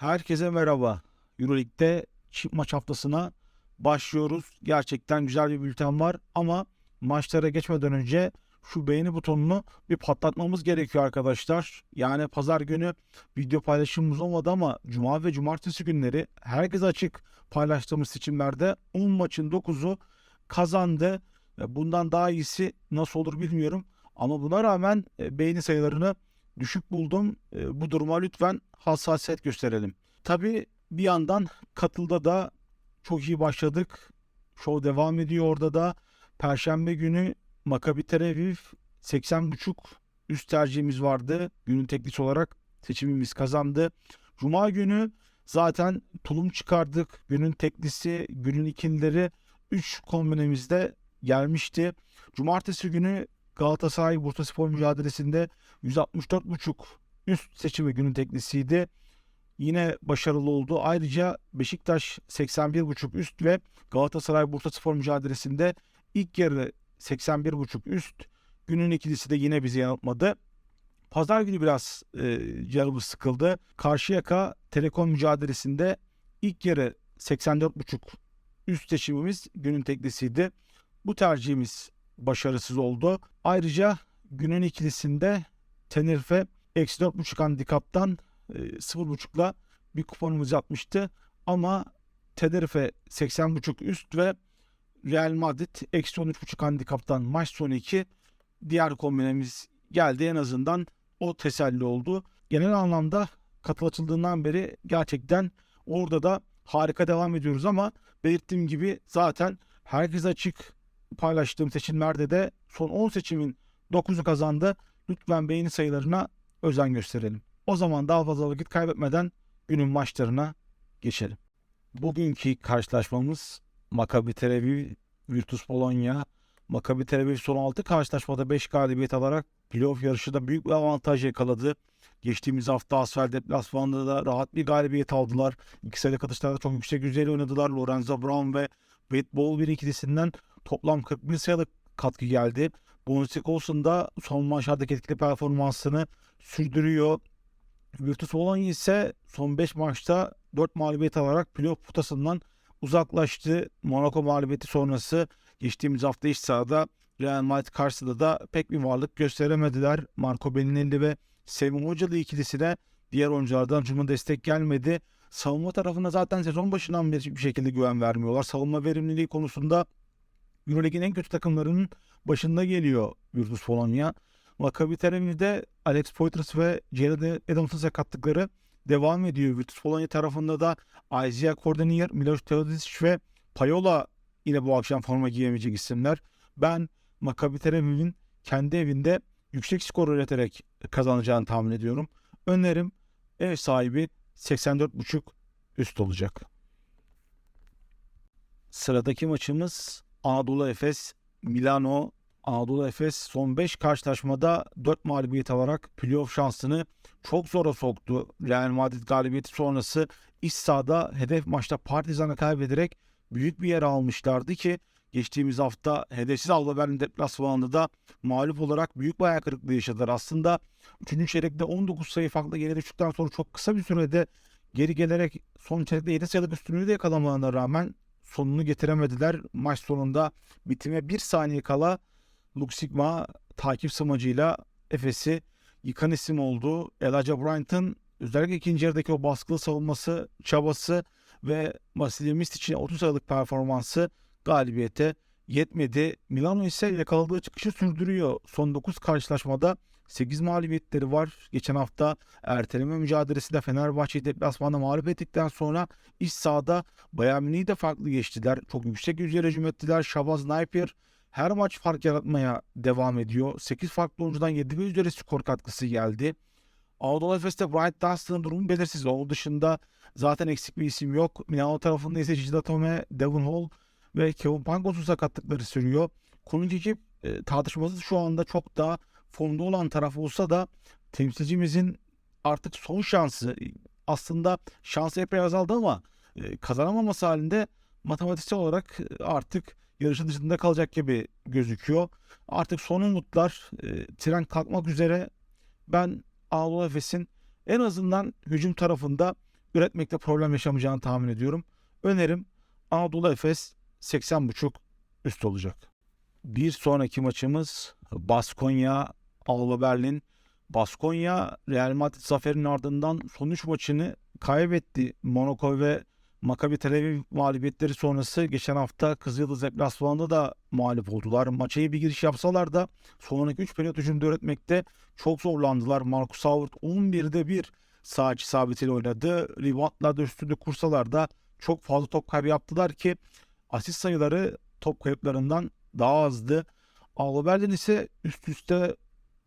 Herkese merhaba. Euroleague'de çift maç haftasına başlıyoruz. Gerçekten güzel bir bülten var ama maçlara geçmeden önce şu beğeni butonunu bir patlatmamız gerekiyor arkadaşlar. Yani pazar günü video paylaşımımız olmadı ama cuma ve cumartesi günleri herkes açık paylaştığımız seçimlerde 10 maçın 9'u kazandı. Bundan daha iyisi nasıl olur bilmiyorum. Ama buna rağmen e, beğeni sayılarını düşük buldum. E, Bu duruma lütfen hassasiyet gösterelim. Tabii bir yandan katılda da çok iyi başladık. Show devam ediyor orada da. Perşembe günü Maccabi Tel Aviv 80.5 üst tercihimiz vardı. Günün teklisi olarak seçimimiz kazandı. Cuma günü zaten tulum çıkardık. Günün teklisi, günün ikindileri 3 kombinimizde gelmişti. Cumartesi günü Galatasaray Bursaspor mücadelesinde 164.5 üst seçimi günün teklisiydi. Yine başarılı oldu. Ayrıca Beşiktaş 81.5 üst ve Galatasaray Bursaspor mücadelesinde ilk yarı 81.5 üst. Günün ikilisi de yine bizi yanıltmadı. Pazar günü biraz e, canımız sıkıldı. Karşıyaka Telekom mücadelesinde ilk yarı 84.5 üst seçimimiz günün teklisiydi. Bu tercihimiz başarısız oldu. Ayrıca günün ikilisinde Tenerife eksi 4.5 handikaptan e, 0.5'la bir kuponumuz yapmıştı. Ama Tenerife 80.5 üst ve Real Madrid eksi 13.5 handikaptan maç sonu 2 diğer kombinemiz geldi. En azından o teselli oldu. Genel anlamda katıl açıldığından beri gerçekten orada da harika devam ediyoruz ama belirttiğim gibi zaten herkes açık paylaştığım seçimlerde de son 10 seçimin 9'u kazandı. Lütfen beğeni sayılarına özen gösterelim. O zaman daha fazla vakit kaybetmeden günün maçlarına geçelim. Bugünkü karşılaşmamız Maccabi Tel Aviv Virtus Bologna. Maccabi Tel Aviv son 6 karşılaşmada 5 galibiyet alarak playoff yarışında büyük bir avantaj yakaladı. Geçtiğimiz hafta Asfer deplasmanında da rahat bir galibiyet aldılar. İki sayılık atışlarda çok yüksek yüzeyli oynadılar. Lorenzo Brown ve Wade Ball bir ikilisinden toplam 41 sayılık katkı geldi. Bonus Olsun da son maçlardaki etkili performansını sürdürüyor. Virtus Bologna ise son 5 maçta 4 mağlubiyet alarak playoff potasından uzaklaştı. Monaco mağlubiyeti sonrası geçtiğimiz hafta iç sahada Real Madrid karşısında da pek bir varlık gösteremediler. Marco Bellinelli ve Semih Hocalı ikilisine diğer oyunculardan cuma destek gelmedi. Savunma tarafında zaten sezon başından bir şekilde güven vermiyorlar. Savunma verimliliği konusunda Euroleague'in en kötü takımlarının başında geliyor Virtus Bologna. Maccabi Tel Aviv'de Alex Poitras ve Jared Adams'ın sakatlıkları devam ediyor. Virtus Bologna tarafında da Isaiah Cordonier, Miloš Teodosic ve Payola yine bu akşam forma giyemeyecek isimler. Ben Maccabi Tel Aviv'in kendi evinde yüksek skor üreterek kazanacağını tahmin ediyorum. Önerim ev sahibi 84.5 üst olacak. Sıradaki maçımız Anadolu Efes Milano. Anadolu Efes son 5 karşılaşmada 4 mağlubiyet alarak playoff şansını çok zora soktu. Real Madrid galibiyeti sonrası iç sahada hedef maçta Partizan'a kaybederek büyük bir yer almışlardı ki geçtiğimiz hafta hedefsiz Alba Berlin deplasmanında da mağlup olarak büyük bir ayak kırıklığı yaşadılar. Aslında 3. çeyrekte 19 sayı farklı geri düştükten sonra çok kısa bir sürede geri gelerek son çeyrekte 7 sayılık üstünlüğü de yakalamalarına rağmen sonunu getiremediler. Maç sonunda bitime 1 saniye kala Luke takip sımacıyla Efes'i yıkan isim oldu. Elijah Bryant'ın özellikle ikinci yarıdaki o baskılı savunması, çabası ve Vasilya Mistic'in 30 sayılık performansı galibiyete yetmedi. Milano ise yakaladığı çıkışı sürdürüyor. Son 9 karşılaşmada 8 mağlubiyetleri var. Geçen hafta erteleme mücadelesinde Fenerbahçe'yi deplasmanda mağlup ettikten sonra iç sahada Bayern Münih'i de farklı geçtiler. Çok yüksek yüzeye hücum ettiler. Shabazz Napier her maç fark yaratmaya devam ediyor. 8 farklı oyuncudan 7 ve üzeri skor katkısı geldi. Anadolu Efes'te Bryant Dunstan'ın durumu belirsiz. Onun dışında zaten eksik bir isim yok. Milano tarafında ise Cicda Tome, Devon Hall ve Kevin Pangos'un sakatlıkları sürüyor. Kulünceci e, tartışması şu anda çok daha formda olan taraf olsa da temsilcimizin artık son şansı aslında şansı epey azaldı ama e, kazanamaması halinde matematiksel olarak e, artık yarışın dışında kalacak gibi gözüküyor. Artık son umutlar e, tren kalkmak üzere. Ben Anadolu Efes'in en azından hücum tarafında üretmekte problem yaşamayacağını tahmin ediyorum. Önerim Anadolu Efes 80.5 üst olacak. Bir sonraki maçımız Baskonya Alba Berlin. Baskonya Real Madrid zaferinin ardından son 3 maçını kaybetti. Monaco ve Maccabi Tel Aviv mağlubiyetleri sonrası geçen hafta Kızıldız deplasmanında da mağlup oldular. Maça iyi bir giriş yapsalar da sonraki 3 periyot hücumda üretmekte çok zorlandılar. Marcus Howard 11'de 1 sağ içi sabitiyle oynadı. Reboundlarda üstünde kursalar da çok fazla top kaybı yaptılar ki asist sayıları top kayıplarından daha azdı. Alba Berlin ise üst üste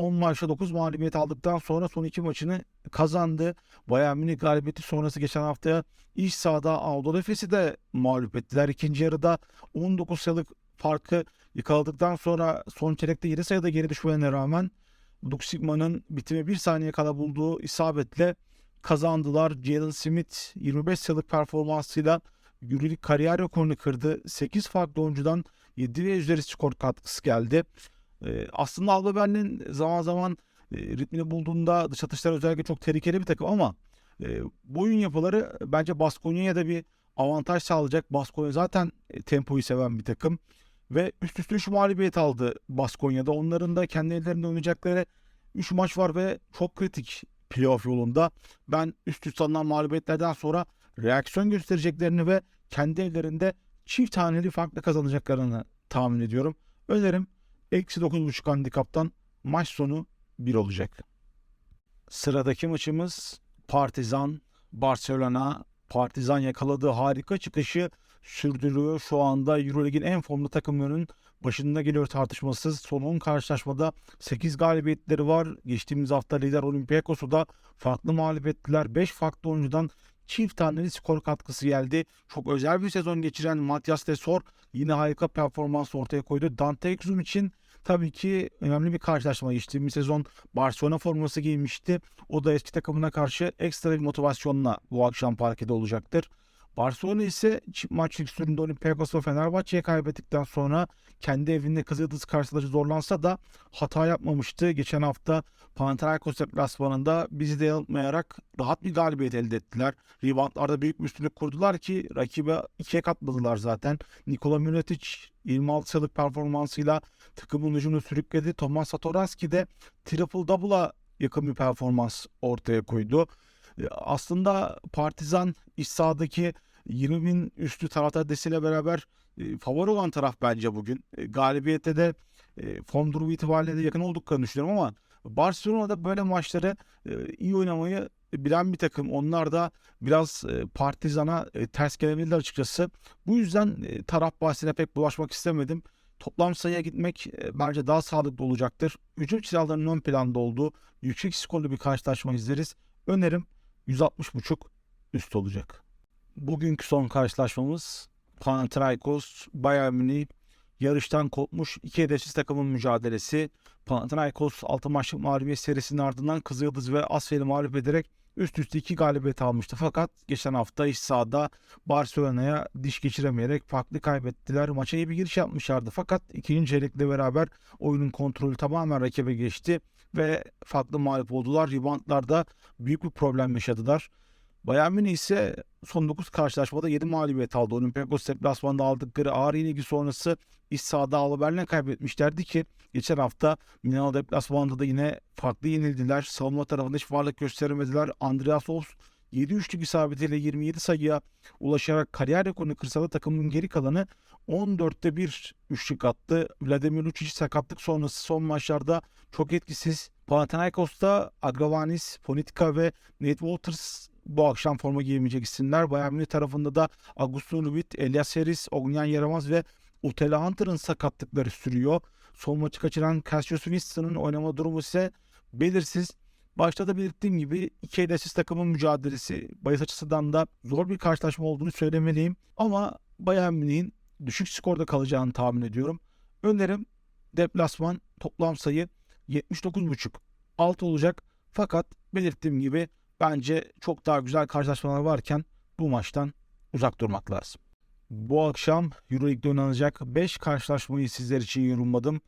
10 maçta 9 mağlubiyet aldıktan sonra son 2 maçını kazandı. Bayern Münih galibiyeti sonrası geçen haftaya iş sahada Anadolu Efes'i de mağlup ettiler. İkinci yarıda 19 sayılık farkı yakaladıktan sonra son çeyrekte 7 sayıda geri düşmelerine rağmen Duk Sigma'nın bitime 1 saniye kala bulduğu isabetle kazandılar. Jalen Smith 25 sayılık performansıyla Euroleague kariyer rekorunu kırdı. 8 farklı oyuncudan 7 ve üzeri skor katkısı geldi. Aslında Alba Berlin zaman zaman ritmini bulduğunda dış atışlar özellikle çok tehlikeli bir takım ama e, bu oyun yapıları bence Baskonya'ya da bir avantaj sağlayacak. Baskonya zaten e, tempoyu seven bir takım ve üst üste 3 mağlubiyet aldı Baskonya'da. Onların da kendi ellerinde oynayacakları 3 maç var ve çok kritik playoff yolunda. Ben üst üste alınan mağlubiyetlerden sonra reaksiyon göstereceklerini ve kendi evlerinde çift taneli farklı kazanacaklarını tahmin ediyorum. Önerim eksi 9.5 handikaptan maç sonu 1 olacak. Sıradaki maçımız Partizan Barcelona. Partizan yakaladığı harika çıkışı sürdürüyor. Şu anda Euroleague'in en formlu takımlarının başında geliyor tartışmasız. Son 10 karşılaşmada 8 galibiyetleri var. Geçtiğimiz hafta lider Olympiakos'u da farklı mağlup ettiler. 5 farklı oyuncudan çift taneli skor katkısı geldi. Çok özel bir sezon geçiren Matias Tesor yine harika performans ortaya koydu. Dante Exum için tabii ki önemli bir karşılaşma. Geçtiğimiz sezon Barcelona forması giymişti. O da eski takımına karşı ekstra bir motivasyonla bu akşam parkede olacaktır. Barcelona ise çift maç fikstüründe Olympiakos ve Fenerbahçe'ye kaybettikten sonra kendi evinde Kızıldız karşılaşı zorlansa da hata yapmamıştı. Geçen hafta Panathinaikos deplasmanında bizi de yanıltmayarak rahat bir galibiyet elde ettiler. Reboundlarda büyük bir üstünlük kurdular ki rakibe ikiye katladılar zaten. Nikola Mirotic 26 sayılık performansıyla takımın hücumunu sürükledi. Tomas Satoranski de triple double'a yakın bir performans ortaya koydu. E, Aslında Partizan iç sahadaki 20 bin üstü taraftar desteğiyle beraber e, favori olan taraf bence bugün. E, galibiyette de e, form durumu itibariyle de yakın olduklarını düşünüyorum ama Barcelona'da böyle maçları iyi oynamayı bilen bir takım. Onlar da biraz Partizan'a ters gelebilirler açıkçası. Bu yüzden taraf bahsine pek bulaşmak istemedim. Toplam sayıya gitmek bence daha sağlıklı olacaktır. Hücum silahlarının ön planda olduğu yüksek skorlu bir karşılaşma izleriz. Önerim 160.5 üst olacak. Bugünkü son karşılaşmamız Panathinaikos Bayern Münih yarıştan kopmuş iki hedefsiz takımın mücadelesi. Panathinaikos 6 maçlık mağlubiyet serisinin ardından Kızıldız ve Asya'yı mağlup ederek üst üste iki galibiyet almıştı. Fakat geçen hafta iç sahada Barcelona'ya diş geçiremeyerek farklı kaybettiler. Maça iyi bir giriş yapmışlardı. Fakat ikinci çeyrekle beraber oyunun kontrolü tamamen rakibe geçti ve farklı mağlup oldular. Reboundlarda büyük bir problem yaşadılar. Bayern Münih ise son 9 karşılaşmada 7 mağlubiyet aldı. Olympiakos deplasmanında aldıkları ağır yenilgi sonrası iç sahada Alba Berlin'e kaybetmişlerdi ki geçen hafta Milano deplasmanında da yine farklı yenildiler. Savunma tarafında hiç varlık gösteremediler. Andreas Ols 7 üçlük isabetiyle 27 sayıya ulaşarak kariyer rekorunu kırsa da takımın geri kalanı 14'te 1 üçlük attı. Vladimir Lucic sakatlık sonrası son maçlarda çok etkisiz. Panathinaikos'ta Agravanis, Ponitka ve Nate Walters bu akşam forma giyemeyecek isimler. Bayern Münih tarafında da Agustin Rubit, Elias Harris, Ognyan Yaramaz ve Utela Hunter'ın sakatlıkları sürüyor. Son maçı kaçıran Cassius Winston'ın oynama durumu ise belirsiz. Başta da belirttiğim gibi iki hedefsiz takımın mücadelesi bahis açısından da zor bir karşılaşma olduğunu söylemeliyim. Ama Bayern Münih'in düşük skorda kalacağını tahmin ediyorum. Önerim deplasman toplam sayı 79.5 alt olacak. Fakat belirttiğim gibi bence çok daha güzel karşılaşmalar varken bu maçtan uzak durmak lazım. Bu akşam Euroleague'de oynanacak 5 karşılaşmayı sizler için yorumladım.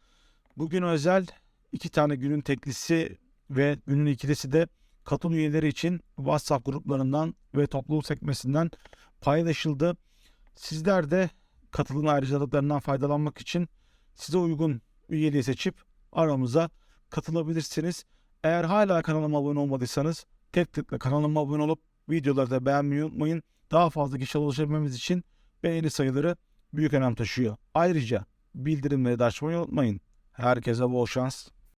Bugün özel iki tane günün teklisi ve günün ikilisi de katıl üyeleri için WhatsApp gruplarından ve topluluk sekmesinden paylaşıldı. Sizler de katılım ayrıcalıklarından faydalanmak için size uygun üyeliği seçip aramıza katılabilirsiniz. Eğer hala kanalıma abone olmadıysanız tek tıkla kanalıma abone olup videoları da beğenmeyi unutmayın. Daha fazla kişiye ulaşabilmemiz için beğeni sayıları büyük önem taşıyor. Ayrıca bildirimleri de açmayı unutmayın. Herkese bol şans.